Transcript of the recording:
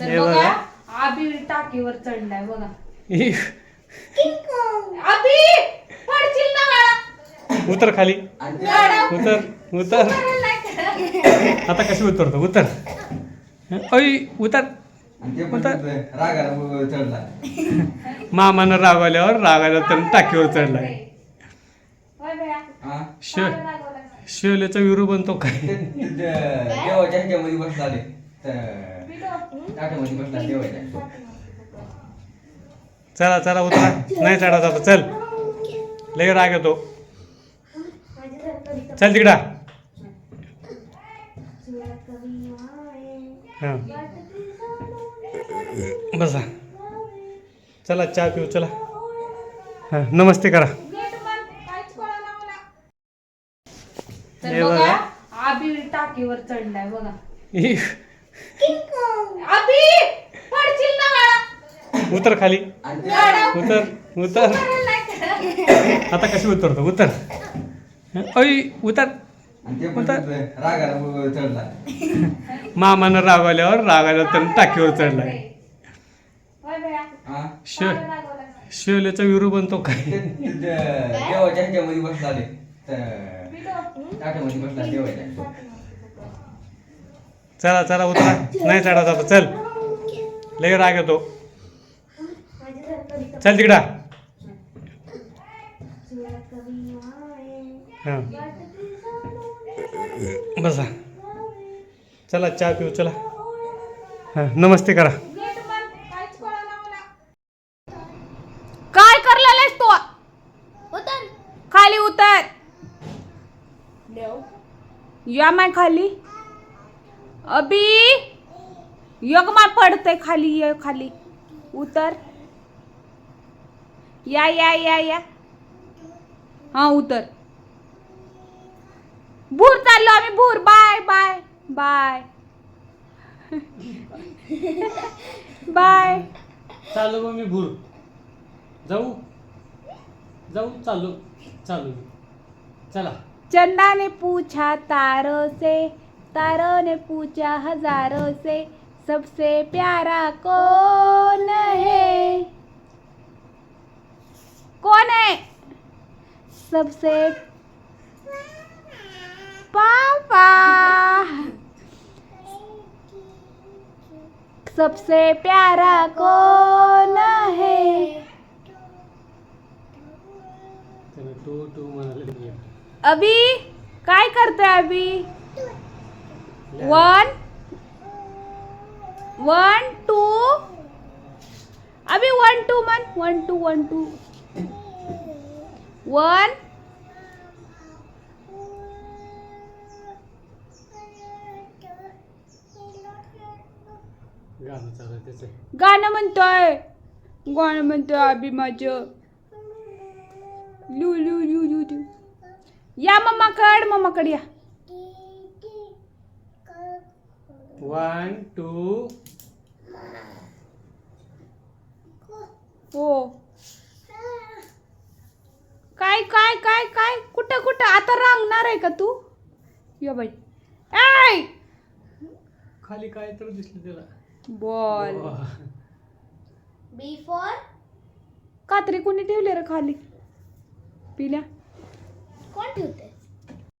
तर हे बघा बघा. आबी टाकीवर चढलाय बघा. आबी पडशील ना बाळा. उतर खाली. उतर उतर. उतरायला नाही का? आता कशी उतरतो? उतर. ऐ उतर. आणि ते पण रागाला चढला. मामानं रागवल्यावर रागायला तर टाकीवर चढलाय. होय बया. हा? शे मला रागवलं. शेवल्याचा विरू बनतो काय? ते- ते- देवाच्या ह्याच्यामध्ये बसला चला चला उतरा. नाही चढा आता. चल. लय राग येतो. चल तिकडा. हा. बसा. चला चहा पिऊ चला. हा नमस्ते करा. टाकीवर चढलाय बघा. पडशील ना बाळा. उतर खाली. उतर उतर? आता कशी उतरतो? उतर. ऐ उतर. रागाला मामानं रागवल्यावर रागायला तर टाकीवर चढलाय. होय बया. हा? शे मला रागवलं. शेवल्याचा विरू बनतो काय देवाच्या ह्याच्यामध्ये बसला देवाच्या. चला चला उतरा. नाही चढा आता. चल. लय राग येतो. चल तिकडा. हा. बसा. चला चहा पिऊ चला. हा नमस्ते करा. काय करलेलास तू? उतर. खाली उतर. या माय खाली. अबी यग माय पडतय खाली ये खाली. उतर. या या या या. हा उतर. भूर चाललो आम्ही भूर. Bye bye bye. बाय. चालू मग मी भूर. जाऊ. जाऊ चालू चालू. चला. चंदा ने पूछा तारों से. तारों ने पूछा हज़ारों से सबसे प्यारा कौन है? कौन है? सबसे पापा। सबसे प्यारा कौन है? अभी काय करतोय Abhi? One one two. Abhi one two मन one two one two. One. गाणं म्हणतोय. गाणं म्हणतोय अभी माझं. लू लू लू लू लू. या मम्माकड मम्माकड या. वन टू हो. काय काय काय काय? कुठं कुठं? आता रांगणार आहे का तू? यो बाई. ऐ! खाली काय तर दिसलं त्याला. बॉल. वाह. बी फॉर कात्री कोणी ठेवले रे खाली? पिल्या? कोण ठेवते